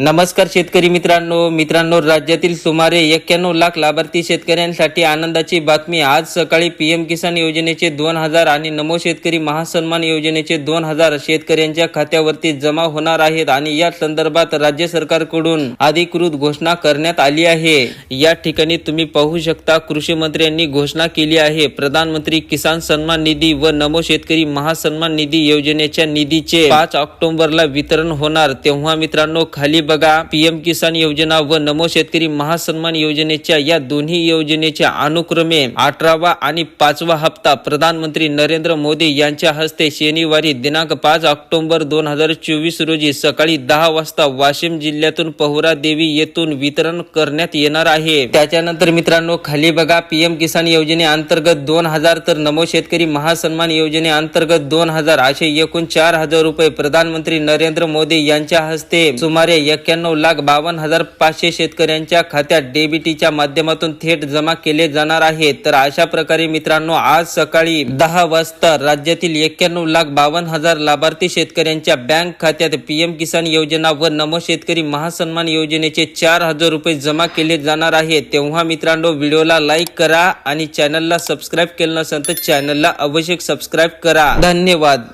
नमस्कार शेतकरी मित्रांनो. मित्रांनो राज्यातील सुमारे एक्क्याण्णव लाख लाभार्थी शेतकऱ्यांसाठी आनंदाची बातमी. आज सकाळी पीएम किसान योजनेचे दोन हजार आणि नमो शेतकरी महासन्मान योजनेचे दोन हजार शेतकऱ्यांच्या खात्यावरती जमा होणार आहेत आणि या संदर्भात राज्य सरकारकडून अधिकृत घोषणा करण्यात आली आहे. या ठिकाणी तुम्ही पाहू शकता कृषी मंत्र्यांनी घोषणा केली आहे. प्रधानमंत्री किसान सन्मान निधी व नमो शेतकरी महासन्मान निधी योजनेच्या निधीचे पाच ऑक्टोबरला वितरण होणार. तेव्हा मित्रांनो खाली बघा पीएम किसान योजना व नमो शेतकरी महासन्मान योजनेच्या या दोन्ही योजनेच्या अनुक्रमे अठरावा आणि पाचवा हप्ता प्रधानमंत्री नरेंद्र मोदी यांच्या हस्ते शनिवारी दिनांक पाच ऑक्टोबर दोन हजार चोवीस रोजी सकाळी दहा वाजता वाशिम जिल्ह्यातून पहुरा देवी येथून वितरण करण्यात येणार आहे. त्याच्यानंतर मित्रांनो खाली बघा पीएम किसान योजनेअंतर्गत दोन हजार तर नमो शेतकरी महासन्मान योजनेअंतर्गत दोन हजार असे एकूण चार हजार रुपये प्रधानमंत्री नरेंद्र मोदी यांच्या हस्ते सुमारे एक्क्याण्णव लाख बावन्न हजार पाचशे शेतकऱ्यांच्या खात्यात डेबिटीच्या माध्यमातून थेट जमा केले जाणार आहे. तर अशा प्रकारे मित्रांनो आज सकाळी दहा वाजता राज्यातील एक्क्याण्णव लाख बावन्न हजार लाभार्थी शेतकऱ्यांच्या बँक खात्यात पीएम किसान योजना व नमो शेतकरी महासन्मान योजनेचे चार हजार रुपये जमा केले जाणार आहेत. तेव्हा मित्रांनो व्हिडिओला लाईक करा आणि चॅनलला सबस्क्राईब केलं नसेल तर चॅनलला अवश्य सबस्क्राईब करा. धन्यवाद.